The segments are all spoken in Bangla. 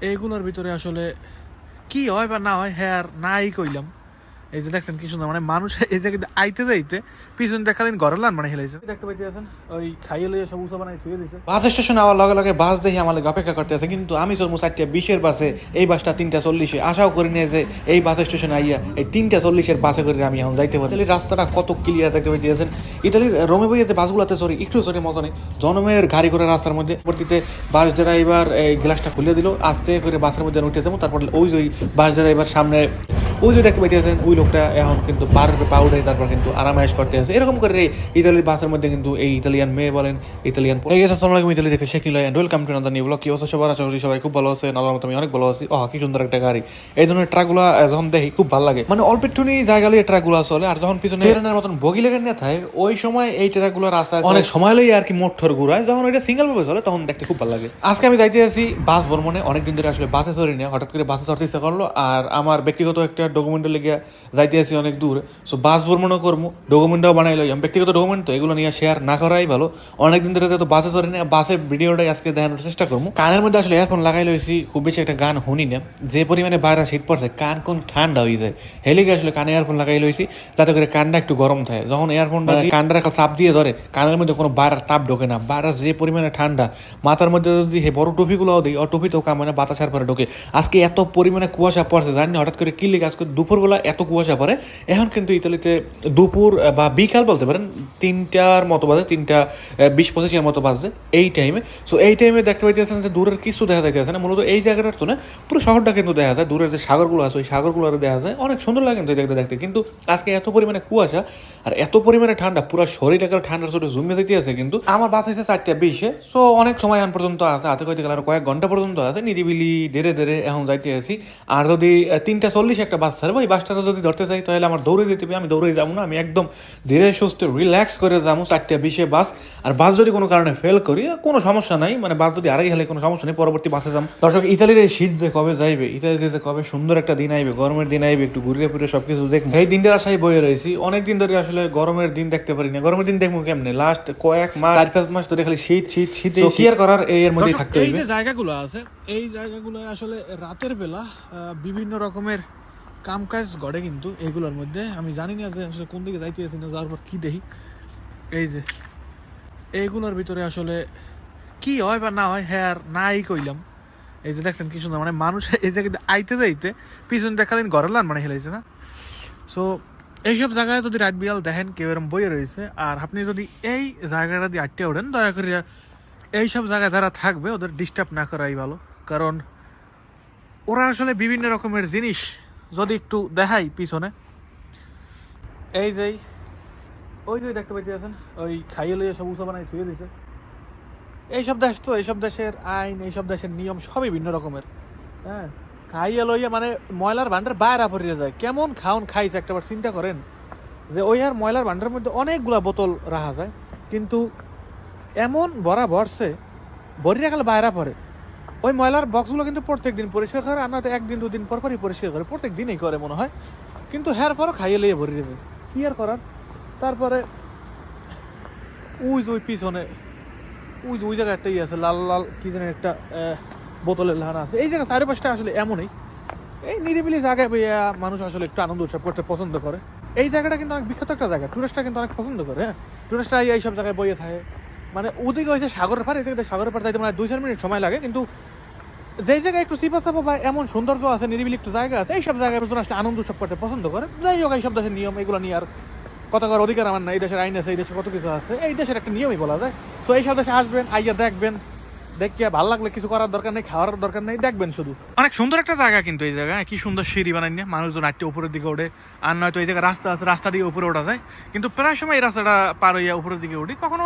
এইগুলোর ভিতরে আসলে কি হয় বা না হয় হ্যাঁ নাই কইলাম। এই যে দেখছেন কি সুন্দর মানে মানুষ এই জায়গায় আইতে যাইতে পিছন দেখালেন ঘরের লান মানে হেলাইছে দেখতে পাইতে আছেন ওই খাইয়ে লইয়া সব উসা বানাই থুয়ে দিছে। বাস স্টেশনে আওয়ার লগে লগে বাস দেখি আমার অপেক্ষা করতে আছে কিন্তু আমি চলবো চারটা, বিশের বাসে, এই বাসটা তিনটা চল্লিশে। আশাও করি না যে এই বাস স্টেশনে আইয়া এই তিনটা চল্লিশের বাসে করে আমি এখন যাইতে পারি। রাস্তাটা কত ক্লিয়ার দেখতে পাইতে আছেন ইতালির রোমে বইয়ে যে বাসগুলোতে সরি একটু সরি মজা নেই। জনমের গাড়ি করে রাস্তার মধ্যে পরবর্তীতে বাস ড্রাইভার এই গ্লাসটা খুলে দিল, আস্তে করে বাসের মধ্যে উঠে যাব, তারপর ওই যে ওই বাস ড্রাইভার সামনে ওই যে দেখতে পাইতেছেন ওই লোকটা এখন কিন্তু বার পাউডারে তারপর কিন্তু আরামায়েশ করতে আছে এরকম করে এই ইতালির বাসের মধ্যে কিন্তু এই ইতালিয়ান মেয়ে বলেন ইতালিয়ান এই গেছে আসসালামু আলাইকুম ইতালি দেখে Sheikh Niloy and welcome to another new blog কি অবস্থা সবার? আশা করি সবাই খুব ভালো আছে আল্লাহর মতো আমি অনেক ভালো আছি। ওহ কি সুন্দর একটা গাড়ি। এই ধরনের ট্রাকগুলো যখন দেখি খুব ভালো লাগে। মানে অল্প একটুনি জায়গা লিয়ে ট্রাকগুলো চলে আর যখন পিছনে ট্রেনের মতন বগি লেগে না থাকে ওই সময় এই ট্রাকগুলো রাস্তায় অনেক সময় লই আর কি মোটর ঘুরায়। যখন ওইটা সিঙ্গেল ভাবে চলে তখন দেখতে খুব ভালো লাগে। আজকে আমি যাইতে আছি বাস ভ্রমণে। অনেকদিন ধরে আসলে বাসে চড়ি না। হঠাৎ করে বাসে চড়তে ইচ্ছা করল আর আমার ব্যক্তিগত একটা ডকুমেন্টের লেগে যাইতে আছি অনেক দূর। সো বাস ভ্রমণও করব ডকুমেন্টও বানাই লইম ব্যক্তিগত ডকুমেন্ট তো এগুলো নিয়ে শেয়ার না করাই ভালো। অনেকদিন ধরে যেহেতু বাসে চড়ি না বাসে ভিডিওটাই আজকে দেখানোর চেষ্টা করব। কানের মধ্যে আসলে ইয়ারফোন লাগাই লইছি খুব বেশি একটা গান শুনি না। যে পরিমাণে বাইরে শীত পড়ছে কান কোন ঠান্ডা হয়ে যায়। হেলিকে আসলে কানে ইয়ারফোন লাগাই লইছি যাতে করে কানটা একটু গরম থাকে। যখন ইয়ারফোনটা কানটা একটা চাপ দিয়ে ধরে কানের মধ্যে কোনো বাইরের তাপ ঢোকে না। বাইরের যে পরিমাণে ঠান্ডা মাথার মধ্যে যদি হে বড় টুপিগুলোও দিই ও টুপিতেও কামানে বাতাসের পরে ঢোকে। আজকে এত পরিমাণে কুয়াশা পড়ছে জানি হঠাৎ করে কি লিখে আজকে দুপুরবেলা এত কুয়াশা পড়ে, এখন কিন্তু ইতালিতে দুপুর বা বিকাল বলতে পারেন, তিনটার মতো বাজে, তিনটা বিশ পঁচিশের মতো বাজে এই টাইমে সো এই টাইমে দেখতে পাইতেছেন যে দূরের কিছু দেখা যাইতেছে না, মূলত এই জায়গাটার তো না পুরো শহরটা কিন্তু দেখা যায়, দূরের যে সাগরগুলো আছে, ওই সাগরগুলো দেখা যায়, অনেক সুন্দর লাগে কিন্তু এই জায়গাটা দেখতে। কিন্তু আজকে এত পরিমাণে কুয়াশা আর এত পরিমাণে ঠান্ডা, পুরো শরীর একেবারে ঠান্ডার ছোটো জমে যেতে আছে কিন্তু। আমার বাস হয়েছে চারটা বিশে সো অনেক সময় এখন পর্যন্ত আছে, হাতে আরও কয়েক ঘণ্টা পর্যন্ত আছে, নিরিবিলি ধীরে ধীরে এখন যাইতে আছি আর যদি তিনটা চল্লিশ একটা বাস ছাড়বো এই বাসটা যদি ধরতে চাই তাহলে আমার দৌড়ে যেতে হবে আমি দৌড়ে যাব না আমি একদম ধীরে সুস্থ রিল্যাক্স করে যাব চারটা বিশে বাস আর বাস যদি কোনো কারণে ফেল করি কোনো সমস্যা নাই মানে বাস যদি আড়াই হলে কোনো সমস্যা নেই পরবর্তী বাসে যাম দর্শক ইতালির এই শীত যে কবে যাইবে ইতালিতে যে কবে সুন্দর একটা দিন আইবে গরমের দিন আইবে একটু ঘুরে ফিরে সবকিছু দেখব। এই দিনটার আশায় বয়ে রয়েছি অনেক দিন ধরে আসলে গরমের দিন দেখতে পারি না গরমের দিন দেখব কেমনে? লাস্ট কয়েক মাস চার পাঁচ মাস ধরে খালি শীত শীত শীত কি আর করার এই এর মধ্যেই থাকতে এই যে জায়গাগুলো আছে এই জায়গাগুলো আসলে রাতের বেলা আহ, বিভিন্ন রকমের কাম কাজ গড়ে কিন্তু এগুলোর মধ্যে। আমি জানি না যে আসলে কোন দিকে যাইতে না, যাওয়ার পর কি দেখি। এই যে এইগুলোর ভিতরে আসলে কি হয় বা না হয় হ্যাঁ নাই কইলাম। এই যে দেখছেন কি সুন্দর মানে মানুষ এই জায়গায় আইতে যাইতে পিছন দেখালেন ঘরের লান মানে হেলাইছে না। সো এইসব জায়গায় যদি রাত বিয়াল দেখেন, কেউ এরম বইয়ে রয়েছে, আর আপনি যদি এই জায়গাটা দিয়ে আটকে ওঠেন, দয়া করে এইসব জায়গায় যারা থাকবে, ওদের ডিস্টার্ব না করাই ভালো। কারণ ওরা আসলে বিভিন্ন রকমের জিনিস যদি একটু দেখাই পিছনে। এই যে, ওই যে দেখতে পাইতে আছেন ওই খাইয়ে লইয়া সব উঁচা বানাই থুয়ে দিছে। এইসব দেশ তো, এইসব দেশের আইন, এইসব দেশের নিয়ম সবই ভিন্ন রকমের। হ্যাঁ খাইয়ে লইয়া মানে ময়লার ভান্ডার বাইরে পড়িয়ে যায়। কেমন খাওন খাইছে একটাবার চিন্তা করেন যে ওই আর ময়লার ভান্ডারের মধ্যে অনেকগুলা বোতল রাখা যায়। কিন্তু এমন ভরা ভরছে ভরি রাখালে বাইরে পড়ে। ওই ময়লার বক্সগুলো কিন্তু প্রত্যেক দিন পরিষ্কার করে, আর নয়তো একদিন, দুদিন পর পরই পরিষ্কার করে। প্রত্যেক দিনই করে মনে হয়। কিন্তু হ্যার পরও খাইয়ে লিয়ে ভরে দেবে কি আর করার? তারপরে উইজ ওই পিছনে উইজ ওই জায়গায় একটা ইয়ে আছে লাল লাল কি জানি একটা বোতলের লাহানা আছে। এই জায়গা চারিপাশটা আসলে এমনই। এই নিরিবিলি জায়গায় বইয়া মানুষ আসলে একটু আনন্দ উৎসব করতে পছন্দ করে। এই জায়গাটা কিন্তু অনেক বিখ্যাত একটা জায়গা। টুরিস্টরা কিন্তু অনেক পছন্দ করে হ্যাঁ? টুরিস্টরা এই সব জায়গায় বইয়ে থাকে। মানে ওদিকে হয়েছে সাগরের পাড়, এদিকে সাগরের পাড়, যাইতে মানে দুই চার মিনিট সময় লাগে, কিন্তু যেই জায়গায় একটু সিপা চাপা বা এমন সৌন্দর্য আছে, নিরিবিলি একটু জায়গা আছে, এইসব জায়গায় মানুষ আসলে আনন্দ উৎসব করতে পছন্দ করে। যাই হোক, এইসব দেশের নিয়ম, এগুলো নিয়ে আর কথা করার অধিকার আমার না এই দেশের আইন আছে, এই দেশে কত কিছু আছে, এই দেশের একটা নিয়মই বলা যায়। সো এইসব দেশে আসবেন, আইয়া দেখবেন, দেখিয়া ভালো লাগলে কিছু করার দরকার নেই, খাওয়ার দরকার নেই, দেখবেন শুধু। অনেক সুন্দর একটা জায়গা কিন্তু এই জায়গা কি সুন্দর সিঁড়ি বানাই না মানুষজন আটটে উপরের দিকে ওঠে, আর নয়তো এই জায়গায় রাস্তা আছে, রাস্তা দিয়ে উপরে ওঠা যায়। কিন্তু প্রায় সময় এই রাস্তাটা পার হইয়া উপরের দিকে উঠি। কখনো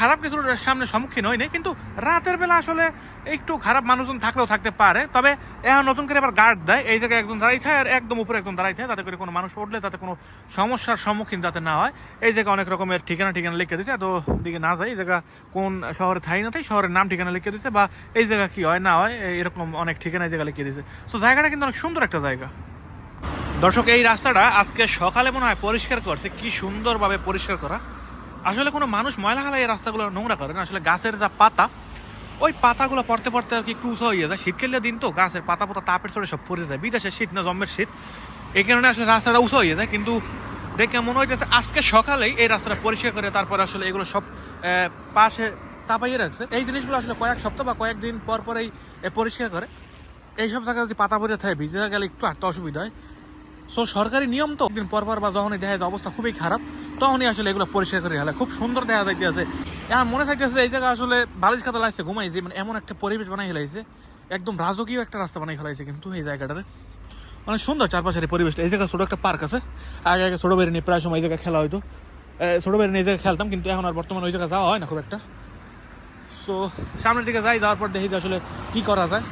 খারাপ কিছুর সামনে সম্মুখীন হয়নি, কিন্তু রাতের বেলা আসলে একটু খারাপ মানুষজন থাকলেও থাকতে পারে। তবে এখন নতুন করে আবার গার্ড দেয়, এই জায়গায় একজন দাঁড়াই থাকে, আর একদম উপরে একজন দাঁড়াই থাকে, যাতে করে কোনো মানুষ উঠলে তাতে কোনো সমস্যার সম্মুখীন যাতে না হয়। এই জায়গায় অনেক রকমের ঠিকানা ঠিকানা লিখে দিছে, এত দিকে না যায় এই জায়গা কোন শহরে থাই না থাই, শহরের নাম ঠিকানা লিখে দিছে, বা এই জায়গা কি হয়, না হয় এরকম অনেক ঠিকানা এই জায়গা লিখে দিছে। সো জায়গাটা কিন্তু অনেক সুন্দর একটা জায়গা। দর্শক, এই রাস্তাটা আজকে সকালে মনে হয় পরিষ্কার করছে, কি সুন্দরভাবে পরিষ্কার করা। আসলে কোনো মানুষ ময়লা হালা এই রাস্তাগুলো নোংরা করে না। আসলে গাছের যা পাতা, ওই পাতাগুলো পড়তে পড়তে আর কি একটু উঁচু হয়ে যায়। শীতকালের দিন তো গাছের পাতা পাতা তাপের চড়ে সব পড়ে যায়। বিদেশের শীত না জম্মের শীত। এই কারণে আসলে রাস্তাটা উঁচু হয়ে যায়। কিন্তু দেখে মনে হইতেছে আজকে সকালেই এই রাস্তাটা পরিষ্কার করে তারপর আসলে এগুলো সব পাশে চাপাইয়ে রাখছে। এই জিনিসগুলো আসলে কয়েক সপ্তাহ বা কয়েকদিন পর পরেই পরিষ্কার করে। এইসব জায়গায় যদি পাতা পরে থাকে, ভিজে গেলে একটু হাঁটতে অসুবিধা হয়। সো সরকারি নিয়ম তো দিন পর পর বা যখনই দেখা যায় অবস্থা খুবই খারাপ। তখনই আসলে এগুলো পরিষ্কার করে হেলে খুব সুন্দর দেখা যাইতেছে। এখন মনে থাকতেছে এই জায়গা আসলে বালিশ খাতা লাগছে ঘুমাইছে মানে এমন একটা পরিবেশ বানাই ফেলাইছে। একদম রাজকীয় একটা রাস্তা বানাই ফেলাইছে কিন্তু এই জায়গাটারে। মানে সুন্দর চারপাশের পরিবেশটা। এই জায়গায় ছোটো একটা পার্ক আছে। আগে আগে ছোটো বেড়ে নিয়ে প্রায় সময় এই জায়গায় খেলা হয়তো ছোটো বেড়ে নিয়ে এই জায়গায় খেলতাম, কিন্তু এখন আর বর্তমানে ওই জায়গায় যাওয়া হয় না খুব একটা। সো সামনের দিকে যাই, যাওয়ার পর দেখি আসলে কী করা যায়।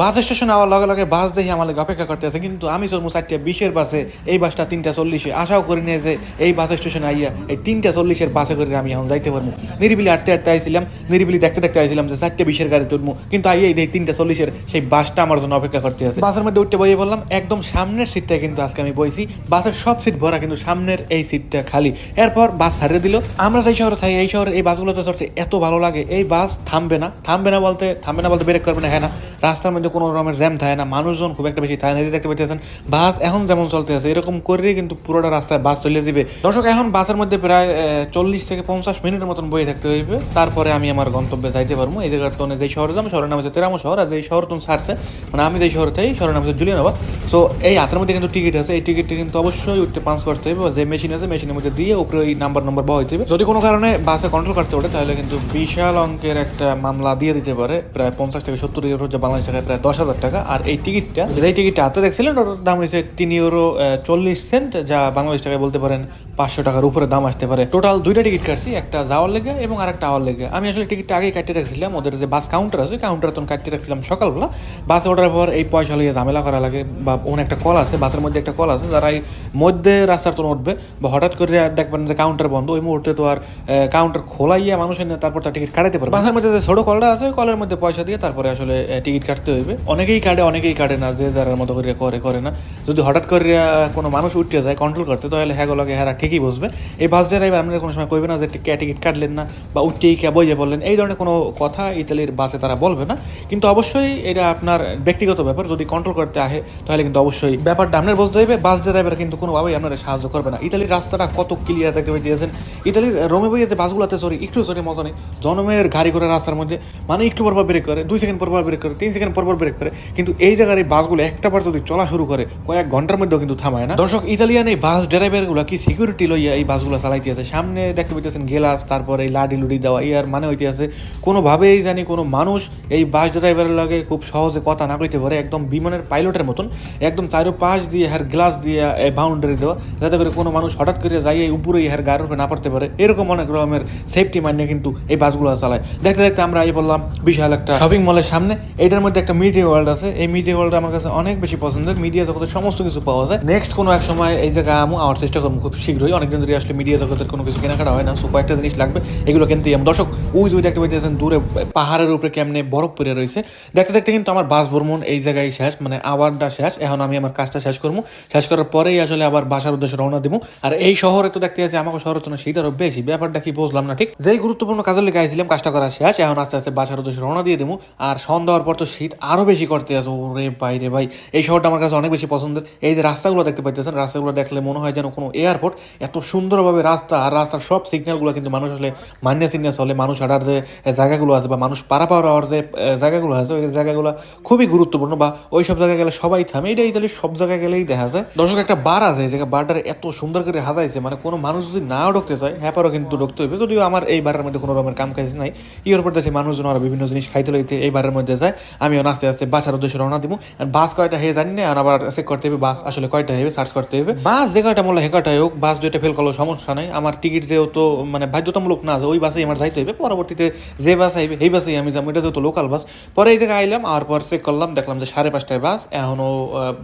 বাস স্টেশনে আওয়ার লগে লগে বাস দেখি আমার অপেক্ষা করতে আছে কিন্তু আমি চলবো চারটা, বিশের বাসে, এই বাসটা তিনটা চল্লিশে। আশাও করি না যে এই বাস স্টেশনে আইয়া এই তিনটা চল্লিশের বাসে করে আমি এখন যাইতে পারব। নিরিবিলি আটতে আটতে আইছিলাম, নিরিবিলি দেখতে দেখতে আইছিলাম যে চারটে বিশের গাড়ি তুলবো কিন্তু আইয়া এই তিনটা চল্লিশের, সেই বাসটা আমার জন্য অপেক্ষা করতে আছে বাসের মধ্যে উঠতে বইয়ে বললাম একদম সামনের সিটটা কিন্তু আজকে আমি বইছি। বাসের সব সিট ভরা, কিন্তু সামনের এই সিটটা খালি। এরপর বাস ছাড়িয়ে দিল। আমরা যেই শহরে থাকি, এই শহরে এই বাসগুলোতে চড়তে এত ভালো লাগে। এই বাস থামবে না। থামবে না বলতে, থামবে না বলতে ব্রেক করবে না হ্যাঁ না। রাস্তার মধ্যে কোনো রকমের জ্যাম থাকে না, মানুষজন খুব একটা বেশি থাকে না দেখতে পাচ্ছেন বাস এখন যেমন চলতে আছে, এরকম করেই কিন্তু পুরোটা রাস্তায় বাস চলে যাবে। দর্শক, এখন বাসের মধ্যে প্রায় চল্লিশ থেকে পঞ্চাশ মিনিটের মতন বয়ে থাকতে হইবে। তারপরে আমি আমার গন্তব্যে যাইতে পারব। এই জায়গার তো যেই শহরে যাব, শহরের নাম হচ্ছে তেরামো শহর, আর যেই শহর তুমি ছাড়ছে মানে আমি যেই শহরে থাকি, শহরের নাম হচ্ছে জুলিয়ানবা সো এই হাতের মধ্যে কিন্তু টিকিট আছে, এই টিকিটটি কিন্তু অবশ্যই উঠতে পাঞ্চ করতে হবে যে মেশিন আছে মেশিনের মধ্যে দিয়ে উপরে ওই নাম্বার নম্বর বহাইতে হবে যদি কোনো কারণে বাসে কন্ট্রোল করতে ওঠে, তাহলে কিন্তু বিশাল অঙ্কের একটা মামলা দিয়ে দিতে পারে, প্রায় পঞ্চাশ থেকে সত্তর যা বাংলাদেশ প্রায় দশ হাজার টাকা। আর এই টিকিটটা যে টিকিটটা হাতে দেখছিলেন? ওটার দাম হয়েছে তিন ইউরো চল্লিশ সেন্ট, যা বাংলাদেশ টাকায় বলতে পারেন পাঁচশো টাকার উপরে দাম আসতে পারে। টোটাল দুইটা টিকিট কাটছি, একটা যাওয়ার লেগে এবং আর একটা আওয়ার লেগে। আমি আসলে টিকিটটা আগেই কাটিয়ে রাখছিলাম ওদের যে বাস কাউন্টার আছে কাউন্টার তখন কাটিয়ে রাখছিলাম সকালবেলা। বাসে ওঠার পর এই পয়সা লিয়ে ঝামেলা করা লাগে, বা ওখানে একটা কল আছে, বাসের মধ্যে একটা কল আছে, যারা এই মধ্যে রাস্তার তো উঠবে, বা হঠাৎ করে দেখবেন যে কাউন্টার বন্ধ, ওই মুহূর্তে তো আর কাউন্টার খোলাইয়া মানুষ এনে তারপর তার টিকিট কাটাতে পারবে বাসের মধ্যে যে ছোট কলটা আছে, ওই কলের মধ্যে পয়সা দিয়ে তারপরে আসলে টিকিট কাটতে হইবে। অনেকেই কাটে অনেকেই কাটে না, যে যার মতো করে করে করে না। যদি হঠাৎ করে কোনো মানুষ উঠতে যায় কন্ট্রোল করতে, তাহলে হ্যাঁ লাগে হ্যাঁ ঠিকই বসবে এই বাস ড্রাইভার আপনারা কোনো সময় কইবে না যে, টিকিট কাটলেন না বা উঠতেই কে বইয়ে বললেন এই ধরনের কোনো কথা ইতালির বাসে তারা বলবে না। কিন্তু অবশ্যই এটা আপনার ব্যক্তিগত ব্যাপার। যদি কন্ট্রোল করতে আহে, তাহলে কিন্তু অবশ্যই ব্যাপারটা আপনার বুঝতে হইবে। বাস ড্রাইভার কিন্তু কোনোভাবেই আপনারা সাহায্য করবে না। ইতালির রাস্তাটা কত ক্লিয়ার দেখতে পেয়েছেন ইতালির রোমে বইয়ে যে বাসগুলোতে সরি একটু সরি মজা নেই জনমের গাড়ি করে রাস্তার মধ্যে মানে একটু পর পর ব্রেক করে, দুই সেকেন্ড পর পর ব্রেক করে তিন সেকেন্ড পর পর ব্রেক করে। কিন্তু এই জায়গার এই বাসগুলো একটা বার যদি চলা শুরু করে, কয়েক ঘণ্টার মধ্যেও কিন্তু থামায় না। দর্শক, ইতালিয়ান এই বাস ড্রাইভারগুলো কি সিকিউরিটি লইয়া এই বাসগুলো চালাইতে আছে? সামনে দেখতে পাইতেছেন গেলাস, তারপর এই লাডি লুডি দেওয়া ইয়ার মানে হইতে আছে। কোনোভাবেই জানি কোনো মানুষ এই বাস ড্রাইভারের লাগে খুব সহজে কথা না কইতে পারে, একদম বিমানের পাইলটের মতন। একদম চারো পাশ দিয়ে হ্যার গ্লাস দিয়ে এই বাউন্ডারি দেওয়া, যাতে করে কোনো মানুষ হঠাৎ করে যাই এই উপরে হ্যার গায়ের উপরে না পড়তে পারে। এরকম অনেক রকমের সেফটি মাইন্ডে কিন্তু এই বাসগুলো চালায়। দেখতে দেখতে আমরা এই বললাম, বিশাল একটা শপিং মলের সামনে এটার মধ্যে একটা মিডিয়া ওয়ার্ল্ড আছে। এই মিডিয়া ওয়ার্ল্ড আমার কাছে অনেক বেশি পছন্দের। মিডিয়া জগতের সমস্ত কিছু পাওয়া যায়। নেক্সট কোনো এক সময় এই জায়গায় আমু আমার চেষ্টা করব খুব শীঘ্রই। অনেকদিন ধরে আসলে মিডিয়া জগতের কোনো কিছু কেনাকাটা হয় না। সো কয়েকটা জিনিস লাগবে। এগুলো কিনতেই আমি দর্শক, ওই যে দেখতে পাইতেছেন দূরে পাহাড়ের উপরে কেমনে বরফ পড়ে রয়েছে। দেখতে দেখতে কিন্তু আমার বাস ভ্রমণ এই জায়গায় শেষ মানে আওয়ারটা শেষ। এখন আমি আমার কাজটা শেষ করব। শেষ করার পরেই আসলে আবার বাসার উদ্দেশ্যে রওনা দিব। আর এই শহরে তো দেখতে আছে আমাকে শহরের জন্য শীত আরও বেশি। ব্যাপারটা কি বুঝলাম না, ঠিক? যেই গুরুত্বপূর্ণ কাজের লেগে আইছিলাম, কাজটা করা শেষ। এখন আস্তে আস্তে বাসার উদ্দেশ্যে রওনা দিয়ে দেবো। আর সন্ধ্যা হওয়ার পর তো শীত আরও বেশি করতে আছে। ওরে বাইরে ভাই, এই শহরটা আমার কাছে অনেক বেশি পছন্দের। এই যে রাস্তাগুলো দেখতে পাইতেছেন, রাস্তাগুলো দেখলে মনে হয় যেন কোনো এয়ারপোর্ট এত সুন্দরভাবে রাস্তা আর রাস্তার সব সিগন্যালগুলো কিন্তু মানুষ আসলে মান্য সিগন্যাল হলে মানুষ হাঁটার যে জায়গাগুলো আছে বা মানুষ পারা পাওয়ার হওয়ার যে জায়গাগুলো আছে, ওই জায়গাগুলো খুবই গুরুত্বপূর্ণ বা ওই সব জায়গায় গেলে সবাই থামে। এটা ইতালির সব জায়গায় গেলেই দেখা যায়। দর্শক, একটা বার আছে জায়গায় বারটার এত সুন্দর করে হাজাইছে মানে কোনো মানুষ যদি নাও ঢুকতে চায় হ্যাঁ পারও কিন্তু ঢুকতে হইবে। যদিও আমার এই বারের মধ্যে কোনো রকমের কাম কাজ নাই ইউরোপের দেশে মানুষজন আরও বিভিন্ন জিনিস খাইতে লইতে এই বারের মধ্যে যায়। আমিও আস্তে আস্তে বাসার উদ্দেশ্যে রওনা দিব আর বাস কয়টা হে জানি না আর আবার চেক করতে হবে বাস আসলে কয়টা হবে সার্চ করতে হবে। বাস যে কয়টা মূল্য হে কয়টাই হোক বাস দুইটা ফেল করলেও সমস্যা নাই। আমার টিকিট যেহেতু মানে বাধ্যতামূলক না ওই বাসেই আমার যাইতে হবে। পরবর্তীতে যে বাস আইবে এই বাসেই আমি যাব। এটা যেহেতু লোকাল বাস। পরে এই জায়গায় আইলাম আর পর চেক করলাম দেখলাম যে সাড়ে পাঁচটায় বাস এখনও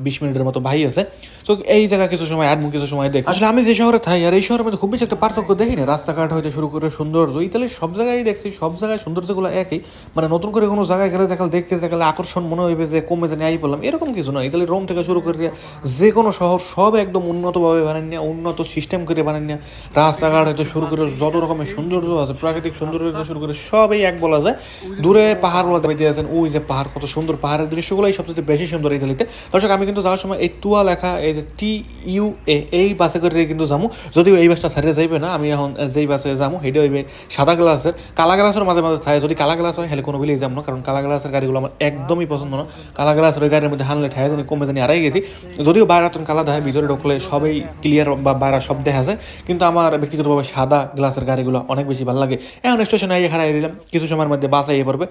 বিশ মিনিটের মতো ভাই আছে। তো এই জায়গা কিছু সময় আর কিছু সময় দেখ। আসলে আমি যে শহরে থাকি আর এই শহরের মধ্যে খুব বেশি একটা পার্থক্য দেখি না। রাস্তাঘাট হইতে শুরু করে সৌন্দর্য ইতালির সব জায়গায় দেখছি সব জায়গায় সৌন্দর্যগুলো একই। মানে নতুন করে কোনো জায়গায় গেলে দেখাল দেখতে জায়গায় আকর্ষণ মনে হইবে যে কমে জানি আই পড়লাম। এরকম কিছু না। ইতালি রোম থেকে শুরু করে যে কোনো শহর সব একদম উন্নতভাবে বানান না উন্নত সিস্টেম করে বানান না রাস্তাঘাট হতে শুরু করে যত রকমের সৌন্দর্য আছে, প্রাকৃতিক সৌন্দর্য শুরু করে সবই এক বলা যায়। দূরে পাহাড়গুলো দেখতে আছেন ওই যে পাহাড়, কত সুন্দর পাহাড়ের দৃশ্যগুলোই সবচেয়ে বেশি সুন্দর ইতালিতে। দর্শক, আমি কিন্তু যাওয়ার সময় এই তুয়া লেখা, এই যে টি ইউ এ এই বাসে করে কিন্তু যাব যদিও এই বাসটা সারিয়ে যাইবে না, আমি এখন যেই বাসে যাব সেটা হইবে সাদা গ্লাসের, কালা গ্লাসের মাঝে মাঝে থাকে যদি কালা গ্লাস হয় হেলে কোনো বিলেই যাব না, কারণ কালা গ্লাসের গাড়িগুলো আমার একদমই পছন্দ না। কালা গ্লাসের ওই গাড়ির মধ্যে হানলে ঠায় জানি কমে জানি হারাই গেছি। যদিও বাইরে তখন কালা দেখায় ভিতরে ঢুকলে সবই ক্লিয়ার বা বাইরে সব দেখা যায়। কিন্তু আমার ব্যক্তিগতভাবে সাদা গ্লাসের গাড়িগুলো অনেক বেশি ভালো লাগে। এখন স্টেশনে আইয়ে হারাই দিলাম। কিছু সময়ের মধ্যে বাস আইয়ে পড়বে।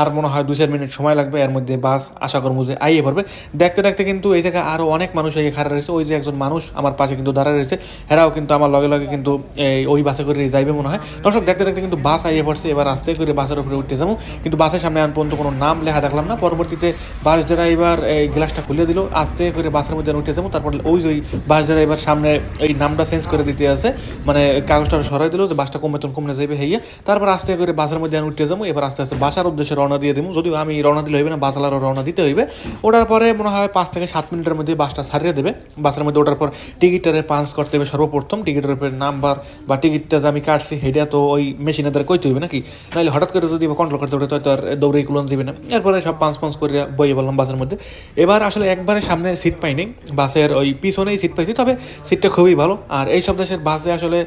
আর মনে হয় দুই চার মিনিট সময় লাগবে, এর মধ্যে বাস আশা করব যে আইয়ে পড়বে। দেখতে দেখতে কিন্তু এই জায়গায় আরও অনেক মানুষ আইয়ে খাড়া রয়েছে। ওই যে একজন মানুষ আমার পাশে কিন্তু দাঁড়া রয়েছে। হেরাও কিন্তু আমার লগে লগে কিন্তু এই ওই বাসে করে যাইবে মনে হয়। দর্শক, দেখতে দেখতে কিন্তু বাস আইয়ে পড়ছে। এবার আস্তে করে বাসের উপরে উঠতে যাব। কিন্তু বাসের সামনে আন পর্যন্ত কোনো নাম লেখা দেখলাম না। পরবর্তীতে বাস ড্রাইভার এই গ্লাসটা খুলে দিল। আস্তে করে বাসের মধ্যে উঠে যাব। তারপর ওই ওই বাস ড্রাইভার সামনে এই নামটা চেঞ্জ করে দিতে আছে। মানে কাগজটা সরাই দিল যে বাসটা কমে তখন কমে যাবে হইয়া। তারপর আস্তে করে বাসের মধ্যে আমি উঠতে যাব। এবার আস্তে আস্তে বাসার উদ্দেশ্যে রওনা দিয়ে দেবো। যদিও আমি রওনা দিলে হইবে না বাসালারও রওনা দিতে হইবে। ওটার পরে মনে হয় পাঁচ থেকে সাত মিনিটের মধ্যে বাসটা ছাড়িয়ে দেবে। বাসের মধ্যে ওঠার পর টিকিটটারে পাঞ্চ করতে হবে সর্বপ্রথম। টিকিটের উপরে নাম্বার বা টিকিটটা যে আমি কাটছি, সেটা তো ওই মেশিনের দ্বারা কইতে হইবে নাকি? নাহলে হঠাৎ করে যদি কন্ট্রোল করতে ওঠে, তো আর দৌড়েই কুলন দিবে না। এরপরে সব পাঁচ পাঁচ করে বইয়ে বললাম বাসের মধ্যে। এবার আসলে একবারে সামনে সিট পাইনি। বাসের ওই পিছনেই সিট পাইছি, তবে সিটটা খুবই ভালো। আর এই সব দেশের বাসে আসলে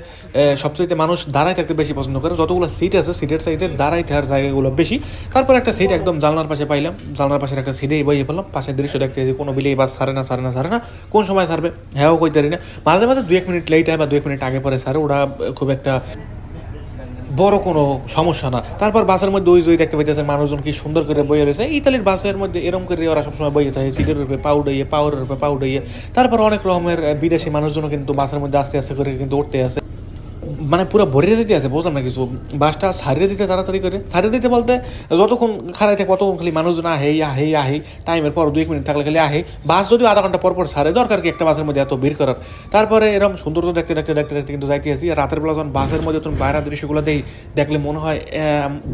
সবচেয়ে মানুষ দাঁড়ায় থাকতে বেশি পছন্দ করে। যতগুলো সিট আছে সিটের সাইডে দাঁড়াই থাকার জায়গাগুলো বেশি। তারপর একটা সিট একদম জানলার পাশে পাইলাম। জানলার পাশের একটা সিটেই বইয়ে পেলাম পাশের দৃশ্য দেখতে যে কোনো বিলেই বাস ছাড়ে না সারে না, ছাড়ে না। কোন সময় ছাড়বে? হ্যাঁ কইতে পারি না। মাঝে মাঝে দু এক মিনিট লেট হয় বা দু এক মিনিট আগে পরে ছাড়ে। ওরা খুব একটা বড় কোনো সমস্যা না। তারপর বাসের মধ্যে ওই জয় দেখতে পাইতেছে মানুষজন কি সুন্দর করে বইয়ে রয়েছে। ইতালির বাসের মধ্যে এরম করে ওরা সবসময় বইয়ে থাকে সিটের উপরে পাউডাইয়ে রূপে উপরে পাউডাইয়ে তারপর অনেক রকমের বিদেশি মানুষজনও কিন্তু বাসের মধ্যে আস্তে আস্তে করে কিন্তু উঠতে আছে মানে পুরো ভরিয়ে দিতে আছে, বুঝলাম না কিছু। বাসটা সারিয়ে দিতে তাড়াতাড়ি করে। সারিয়ে দিতে বলতে যতক্ষণ খারাই থাকে ততক্ষণ খালি মানুষজন আহে আহে আহে। টাইমের পর দুই এক মিনিট থাকলে খালি আহে। বাস যদি আধা ঘণ্টা পর পর সারে, দরকার কি একটা বাসের মধ্যে এত ভিড় করার? তারপরে এরকম সৌন্দর্য দেখতে দেখতে দেখতে দেখতে কিন্তু যাইতে আসি। রাতের বেলা যখন বাসের মধ্যে যখন বাইরের দৃশ্যগুলো দেখি, দেখলে মনে হয়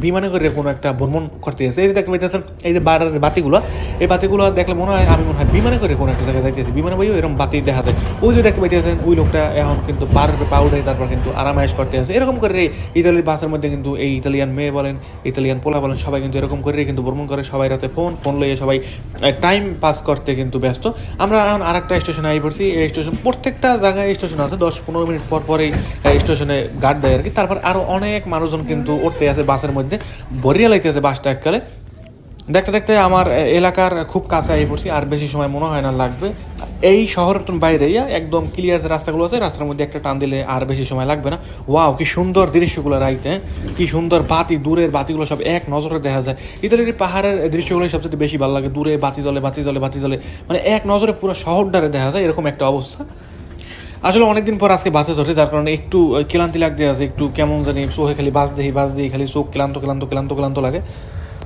বিমানে করে কোনো একটা ভ্রমণ করতে আসে। এই যে দেখতে পাইতেছেন, এই যে বাইরের বাতিগুলো, এই বাতিগুলো দেখলে মনে হয়, আমি মনে হয় বিমানে করে কোনো একটা জায়গায় যাইতে যাইতেছি বিমানে বইও এরকম বাতি দেখা যায়। ওই যে দেখতে পাইতেছেন, ওই লোকটা এখন কিন্তু বারের পাউডার তারপর কিন্তু আরামায়েশ করতে আছে। এরকম করে ইতালির বাসের মধ্যে কিন্তু এই ইতালিয়ান মেয়ে বলেন, ইতালিয়ান পোলা বলেন, সবাই কিন্তু এরকম করে কিন্তু ভ্রমণ করে। সবাই রাতে ফোন ফোন লইয়ে সবাই টাইম পাস করতে কিন্তু ব্যস্ত। আমরা এখন আর একটা স্টেশনে আই পড়ছি। এই স্টেশন প্রত্যেকটা জায়গায় স্টেশন আছে। দশ পনেরো মিনিট পর পরেই স্টেশনে গার্ড দেয় আর কি। তারপর আরও অনেক মানুষজন কিন্তু উঠতে আছে বাসের মধ্যে। ভরিয়া লাইতে আছে বাসটা এককালে। দেখতে দেখতে আমার এলাকার খুব কাছে আই পড়ছি, আর বেশি সময় মনে হয় না, লাগবে। এই শহরের বাইরে একদম ক্লিয়ার যে রাস্তাগুলো আছে, রাস্তার মধ্যে একটা টান দিলে আর বেশি সময় লাগবে না। ওয়াও কি সুন্দর দৃশ্যগুলো রাইতে হ্যাঁ? কি সুন্দর বাতি, দূরের বাতিগুলো সব এক নজরে দেখা যায়। ইতালির পাহাড়ের দৃশ্যগুলো সবচেয়ে বেশি ভালো লাগে, দূরে বাতি জ্বলে বাতি জ্বলে বাতি জ্বলে মানে এক নজরে পুরো শহরটারে দেখা যায়, এরকম একটা অবস্থা। আসলে অনেকদিন পর আজকে বাসে চড়ছে, যার কারণে একটু ক্লান্তি লাগতে আছে, একটু কেমন জানি চোখে খালি বাস দেখি বাস দেখি, খালি চোখ ক্লান্ত ক্লান্ত ক্লান্ত ক্লান্ত লাগে।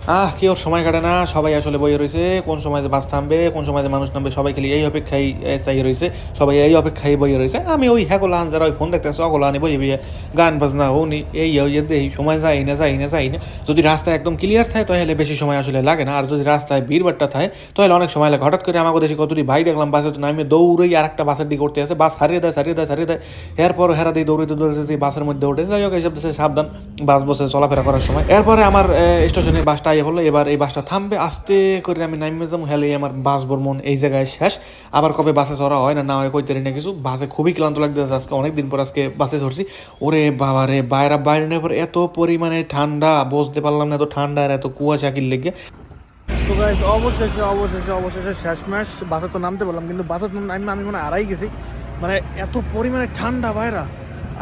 আহ কেউ সময় কাটে না? সবাই আসলে বইয়ে রয়েছে কোন সময় বাস থামবে কোন সময় মানুষ নামবে সবাই খালি এই অপেক্ষায় এ, চাই রয়েছে সবাই এই অপেক্ষায় বইয়ে রয়েছে আমি ওই হ্যাঁ যারা ওই ফোন দেখতেছে অগোলানি বইয়ে বইয়ে গান বাজনা উনি এই ইয়ে দেই সময় যাই না যাই না যাই না। যদি রাস্তা একদম ক্লিয়ার থাকে তাহলে বেশি সময় আসলে লাগে না। আর যদি রাস্তায় ভিড় বাট্টা থাকে তাহলে অনেক সময় লাগে। হঠাৎ করে আমাকে দেশে কতটি ভাই দেখলাম বাসে তো নামে দৌড়েই আর একটা বাসের দিকে করতে আছে বাস সারিয়ে দেয় সারিয়ে দেয় সারিয়ে দেয়। এরপর হেরা দিয়ে দৌড়িতে দৌড়িতে বাসের মধ্যে উঠে যাই হোক এইসব সাবধান। বাস বসে চলাফেরা করার সময়। এরপরে আমার স্টেশনে বাসটা আইয়ে হলো, এবার এই বাসটা থামবে। আস্তে করে আমি নামিয়ে যাব হেলে আমার বাস ভ্রমণ এই জায়গায় শেষ। আবার কবে বাসে চড়া হয় না না হয় কইতে না কিছু। বাসে খুবই ক্লান্ত লাগতেছে আজকে, অনেকদিন পর আজকে বাসে চড়ছি। ওরে বাবা রে, বাইরে বাইরে নেওয়ার পর এত পরিমাণে ঠান্ডা, বুঝতে পারলাম না এত ঠান্ডা আর এত কুয়াশা কিল লেগে অবশেষে অবশেষে অবশেষে শেষ ম্যাচ বাসে তো নামতে পারলাম, কিন্তু বাসে তো নামে আমি মনে আড়াই গেছি। মানে এত পরিমাণে ঠান্ডা বাইরা।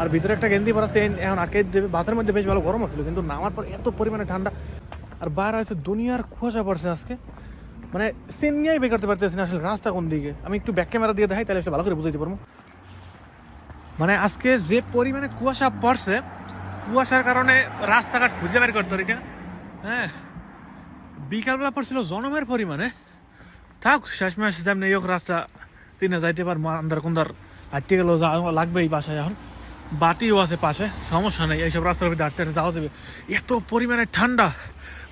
আর ভিতরে একটা গেন্দি পরা সেন এখন আটকে দেবে বাসের মধ্যে বেশ ভালো গরম ছিল কিন্তু নামার পর এত পরিমাণে ঠান্ডা। আর বাইরে হচ্ছে দুনিয়ার কুয়াশা পড়ছে আজকে। মানে সেন নিয়েই বের করতে পারতেছি না আসলে রাস্তা কোন দিকে। আমি একটু ব্যাক ক্যামেরা দিয়ে দেখাই, তাহলে একটু ভালো করে বুঝাইতে পারব। মানে আজকে যে পরিমাণে কুয়াশা পড়ছে, কুয়াশার কারণে রাস্তাঘাট খুঁজে বের করতে পারি হ্যাঁ বিকালবেলা পড়ছিল জনমের পরিমাণে। থাক শেষ শেষমেশ যেমনি হোক রাস্তা চিনে যাইতে পার আন্দার কুন্দার হাঁটতে গেলেও লাগবে এই বাসায় এখন। বাতিও আছে পাশে, সমস্যা নেই, এইসব রাস্তার ভিতরে হাঁটতে হাঁটতে যাওয়া দেবে এত পরিমাণে ঠান্ডা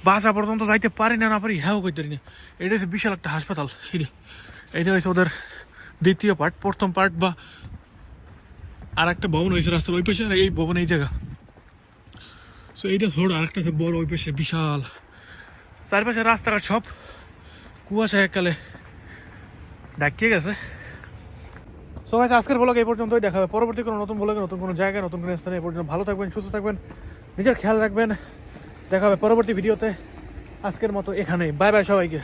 বাসা পর্যন্ত যাইতে পারি না না পারি হ্যাঁ কইতে পারি না। এটা হচ্ছে বিশাল একটা হাসপাতাল এটা হচ্ছে ওদের দ্বিতীয় পার্ট প্রথম পার্ট বা আর একটা ভবন হয়েছে রাস্তার ওই পাশে এই ভবন এই জায়গা। সো এইটা ছোট আর একটা বড়, ওই পাশে বিশাল। চারপাশে রাস্তাঘাট সব। কুয়াশা এককালে ডাকিয়ে গেছে। সো গাইস আজকের ব্লগ এই পর্যন্তই, দেখা হবে পরবর্তী কোনো নতুন ব্লগে নতুন কোনো জায়গায়, নতুন কোনো স্থানে, এই পর্যন্ত ভালো থাকবেন, সুস্থ থাকবেন, নিজের খেয়াল রাখবেন। দেখা হবে পরবর্তী ভিডিওতে। আজকের মতো এখানেই। বাই বাই সবাইকে।